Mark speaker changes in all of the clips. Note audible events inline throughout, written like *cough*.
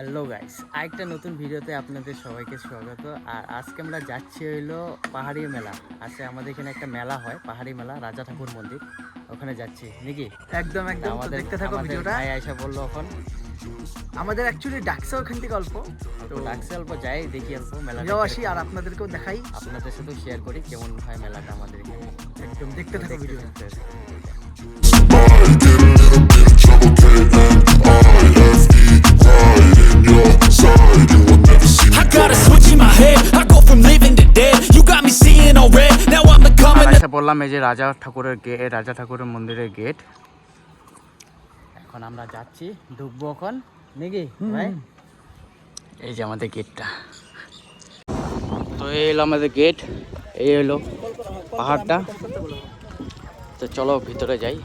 Speaker 1: Hello guys আরেকটা নতুন ভিডিওতে আপনাদের সবাইকে স্বাগত। আর আজকে আমরা যাচ্ছি হইল পাহাড়ি মেলা। আছে আমাদের এখানে একটা মেলা হয় পাহাড়ি মেলা রাজা ঠাকুর মন্দির। ওখানে যাচ্ছি নাকি?
Speaker 2: একদম একদম।
Speaker 1: আমাদের
Speaker 2: দেখতে থাকো ভিডিওটা।
Speaker 1: ভাই আয়সা বলল এখন।
Speaker 2: আমাদের অ্যাকচুয়ালি ডাকছে ওখান থেকে অল্প। তো
Speaker 1: ডাকছে অল্প যাই দেখি অল্প মেলা
Speaker 2: নিজেও আসি আর আপনাদেরকেও দেখাই।
Speaker 1: আপনাদের সাথেও শেয়ার করি কেমন হয় মেলাটা আমাদের এখানে।
Speaker 2: একদম দেখতে থাকো ভিডিওটা।
Speaker 3: I got a switch in my head. I go from living to dead. You got me seeing all red. Now I'm becoming.
Speaker 1: আচ্ছা বললাম এই যে রাজা ঠাকুরের গেট রাজা ঠাকুরের মন্দিরের গেট এখন আমরা যাচ্ছি ঢুকবো এখন নাকি ভাই এই যে আমাদের গেটটা তো এই হলো আমাদের গেট এই হলো পাহাড়টা তো চলো ভিতরে যাই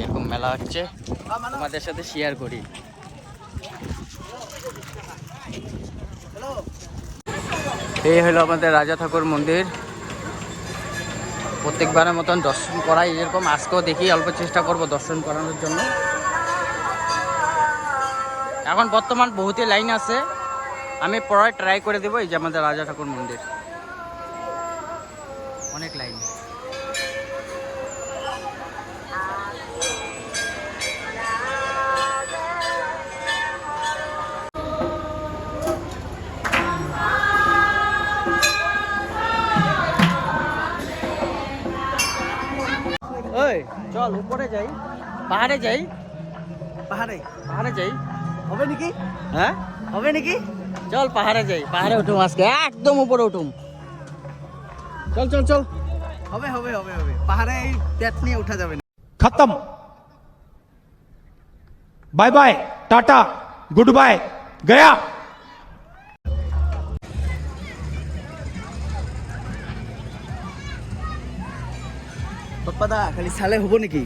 Speaker 1: এরকম মেলা হচ্ছে তোমাদের সাথে শেয়ার করি এই হলো আমাদের রাজা ঠাকুর মন্দির। প্রত্যেকবারের মতন দর্শন করাই এরকম। আজকেও দেখি, অল্প চেষ্টা করব দর্শন করানোর জন্য। এখন বর্তমান বহুতই লাইন আছে। আমি পরে ট্রাই করে দেবো, এই যে আমাদের রাজা ঠাকুর মন্দির। অনেক লাইন। চল উপরে যাই। পাহাড়ে যাই।
Speaker 2: পাহাড়ে?
Speaker 1: পাহাড়ে যাই।
Speaker 2: হবে নাকি?
Speaker 1: হ্যাঁ?
Speaker 2: হবে নাকি?
Speaker 1: চল পাহাড়ে যাই। পাহাড়ে উঠুম আজকে একদম উপরে উঠুম। চল চল চল।
Speaker 2: হবে হবে হবে হবে। পাহাড়ে এই ট্যাট নিয়ে উঠা যাবে না।
Speaker 4: খতম। Bye bye tata goodbye
Speaker 2: গয়া। খালি চালে হ'ব নেকি?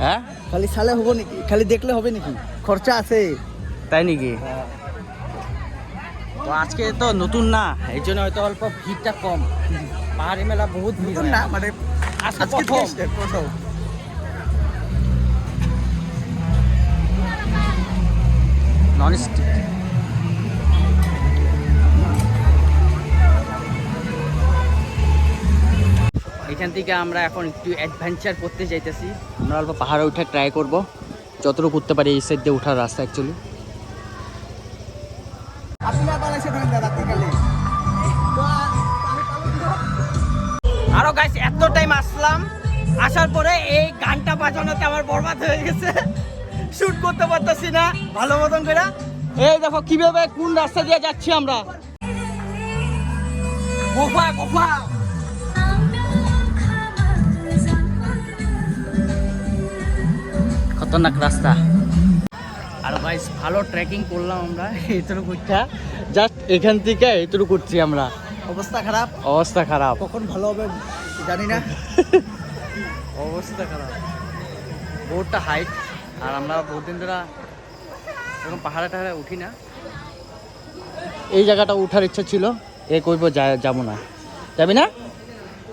Speaker 1: হ্যাঁ?
Speaker 2: খালি চালে হ'ব নেকি? খালি দেখলে হবে নাকি? খরচা আছে।
Speaker 1: তাই নাকি? তো আজকে তো নতুন না এই জন্য হয়তো অল্প ভিড়টা কম। পাহাড়ি মেলা বহুত ভিড়
Speaker 2: না মানে
Speaker 1: আজকে প্রথম। নন স্টিক এখান থেকে আমরা এখন একটু অ্যাডভেঞ্চার করতে যাইতেছি। আমরা অল্প পাহাড়ে উঠে ট্রাই করব। যতটুকু করতে পারি এই সাইড দিয়ে ওঠার রাস্তা অ্যাকচুয়ালি আরও গাইস এত টাইম আসলাম। আসার পরে এই গানটা বাজানোতে আমার বরবাদ হয়ে গেছে। শুট করতে পারতেছি না ভালো মতন করে। এই দেখো কীভাবে কোন রাস্তা দিয়ে যাচ্ছি আমরা? গোফা গোফা। খতরনাক রাস্তা। আর গাইস ভালো ট্রেকিং করলাম আমরা *laughs* এইটুকুটা জাস্ট এখান থেকে এইটুকু করছি আমরা।
Speaker 2: অবস্থা খারাপ?
Speaker 1: অবস্থা খারাপ।
Speaker 2: কখন ভালো হবে জানি না। *laughs*
Speaker 1: অবস্থা খারাপ। বহুতটা হাইট আর আমরা বহুত দিন ধরে এরকম পাহাড়ে টাহাড়ে উঠি না। এই জায়গাটা উঠার ইচ্ছা ছিল। এ কইব যাব না। যাবি না?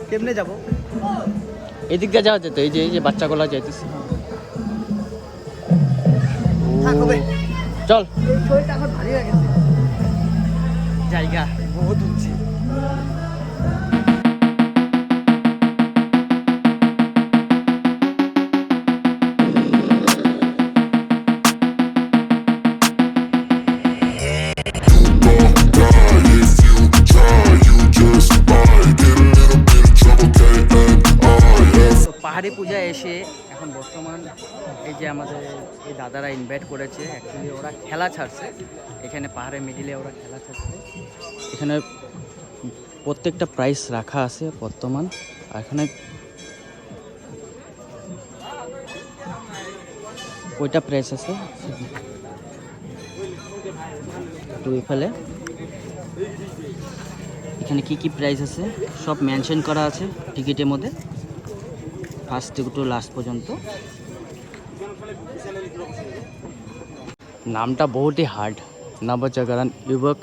Speaker 2: কেমনে যাব?
Speaker 1: এদিক দিয়ে যাওয়া যেত এই যে এই যে বাচ্চাগুলো যাইতেছে। চল। জায়গা বহুত উঠছি পাহাড়ি পূজা এসে এখন বর্তমান যে আমাদের এই দাদারা ইনভাইট করেছে অ্যাকচুয়ালি ওরা খেলা ছাড়ছে। এখানে পাহাড়ে মিডিলে ওরা খেলা ছাড়ছে। এখানে প্রত্যেকটা প্রাইস রাখা আছে বর্তমান। আর এখানে কয়টা প্রাইস আছে। তো এফালে এখানে কি কি প্রাইস আছে? সব মেনশন করা আছে টিকিটের মধ্যে। ফার্স্ট থেকে টু লাস্ট পর্যন্ত। নামটা বহুতই হার্ড নবজাগরণ যুবক,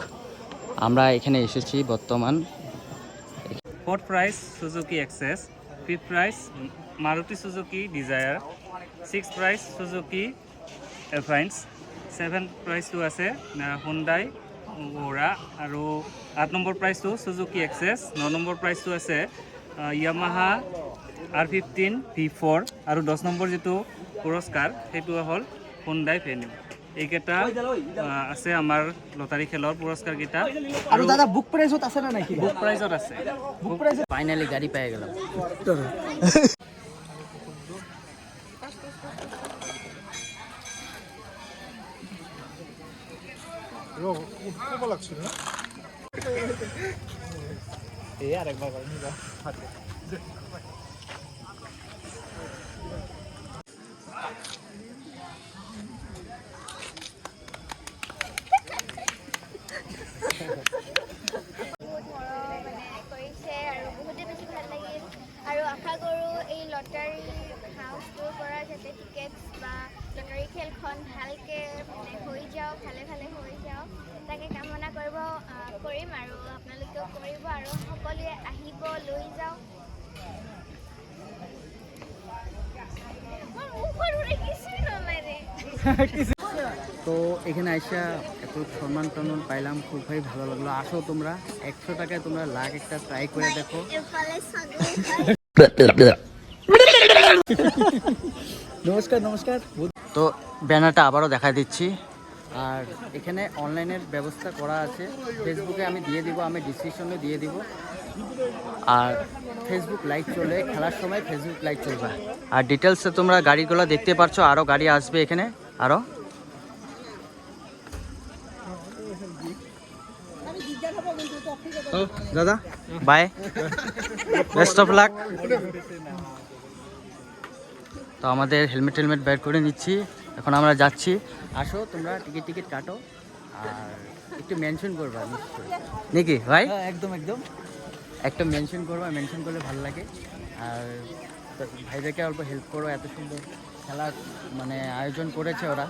Speaker 1: আমরা এখানে এসেছি বর্তমান
Speaker 5: Fourth prize Suzuki Access. Fifth prize Maruti Suzuki Desire. Sixth prize Suzuki Alphines. Seven প্ৰাইচটো আছে হুণ্ডাই ওৰা আৰু আঠ নম্বৰ প্ৰাইচটো চুজুকি এক্সেছ ন নম্বৰ প্ৰাইচটো আছে Yamaha R fifteen V four আৰু দহ নম্বৰ যিটো পুৰস্কাৰ সেইটো হ'ল হুণ্ডাই ভেনিউ এইকেইটা আছে আমাৰ লটাৰী খেলৰ পুৰস্কাৰকেইটা।
Speaker 2: আৰু দাদা বুক প্ৰাইচত আছে নে নাই?
Speaker 5: বুক প্ৰাইজত আছে।
Speaker 2: বুক প্ৰাইচত
Speaker 1: ফাইনালি গাড়ি পেয়ে গেলাম।
Speaker 6: বহুত মৰম মানে কৰিছে আৰু বহুতেই বেছি ভালো লাগিল আৰু আশা কৰোঁ এই লটাৰী হাউচটোৰ পৰা যাতে টিকেটছ বা লটাৰী খেলখন ভালকৈ মানে হৈ যাওক ভালে ভালে হৈ যাওক। তাকে কামনা কৰিব কৰিম আৰু আপোনালোকেও কৰিব আৰু সকলোৱে আহিব লৈ যাওক। *laughs*
Speaker 1: তো এখানে আইসা একটু সম্মান টন্মান পাইলাম খুবই ভালো লাগল। আসো তোমরা একশো টাকায় তোমরা লাখ একটা ট্রাই করে দেখো। *laughs* *laughs*
Speaker 2: নমস্কার নমস্কার
Speaker 1: তো ব্যানারটা আবারও দেখা দিচ্ছি। আর এখানে অনলাইনের ব্যবস্থা করা আছে। ফেসবুকে আমি দিয়ে দিব আমি ডিসক্রিপশনে দিয়ে দিব। আর ফেসবুক লাইভ চলে খেলার সময় ফেসবুক লাইভ চলবে। আর ডিটেলসে তোমরা গাড়িগুলো দেখতে পারছ আরও গাড়ি আসবে এখানে আরও।
Speaker 2: দাদা
Speaker 1: বাই বেস্ট অফ লাক তো আমাদের হেলমেট হেলমেট বের করে নিচ্ছি। এখন আমরা যাচ্ছি। আসো তোমরা টিকিট টিকিট কাটো। আর একটু মেনশন করবা নিশ্চয়ই। নাকি ভাই?
Speaker 2: হ্যাঁ একদম একদম।
Speaker 1: একটা মেনশন করবা মেনশন করলে ভালো লাগে। আর তো ভাইদেরকে অল্প হেল্প করো এত সুন্দর খেলা মানে আয়োজন করেছে ওরা।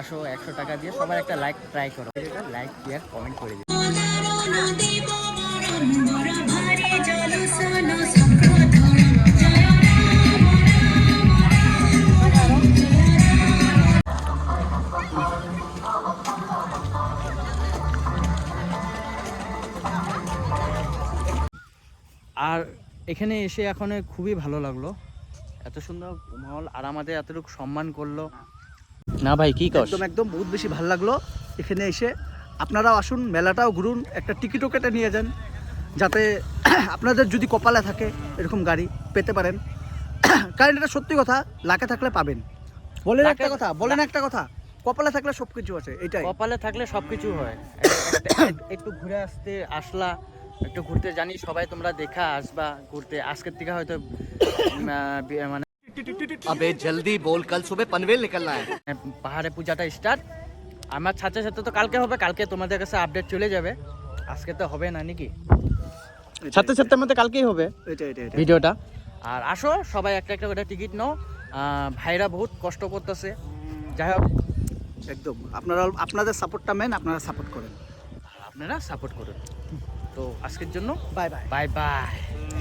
Speaker 1: আসো একশো টাকা দিয়ে সবার একটা লাইক ট্রাই করো। লাইক শেয়ার কমেন্ট করে দিও। আর এখানে এসে এখন খুবই ভালো লাগল। এত সুন্দর মহল আর আমাদের এতটুকু সম্মান করল। না ভাই কি কর
Speaker 2: একদম একদম বহুত বেশি ভালো লাগল এখানে এসে। আপনারাও আসুন মেলাটাও ঘুরুন একটা টিকিটও কেটে নিয়ে যান। যাতে *clears throat* আপনাদের যদি কপালে থাকে এরকম গাড়ি পেতে পারেন। *clears throat* কারণ এটা সত্যি কথা লাকে থাকলে পাবেন। বলেন একটা কথা বলেন একটা কথা কপালে থাকলে সব কিছু আছে এটাই।
Speaker 1: কপালে থাকলে সবকিছু হয়। *clears throat* একটু ঘুরে আসতে আসলা একটু ঘুরতে জানি সবাই তোমরা দেখা আসবা ঘুরতে। আজকের থেকে হয়তো মানে
Speaker 7: আবে জলদি বল কাল সুবে পনভেল নিকলনা হ্যায়।
Speaker 1: হ্যাঁ, পাহাড়ে পূজাটা স্টার্ট আমার ছাত্রছাত্র তো কালকে হবে কালকে তোমাদের কাছে আপডেট চলে যাবে। আজকে তো হবে না নাকি? ছাত্রছাত্রের মধ্যে কালকেই হবে ভিডিওটা। আর আসো সবাই একটা একটা করে টিকিট নাও। ভাইরা বহুত কষ্ট করতেছে। যাই হোক।
Speaker 2: একদম। আপনারা আপনাদের সাপোর্টটা মেন আপনারা সাপোর্ট করেন।
Speaker 1: আপনারা সাপোর্ট করুন। তো আজকের জন্য
Speaker 2: বাই বাই
Speaker 1: বাই বাই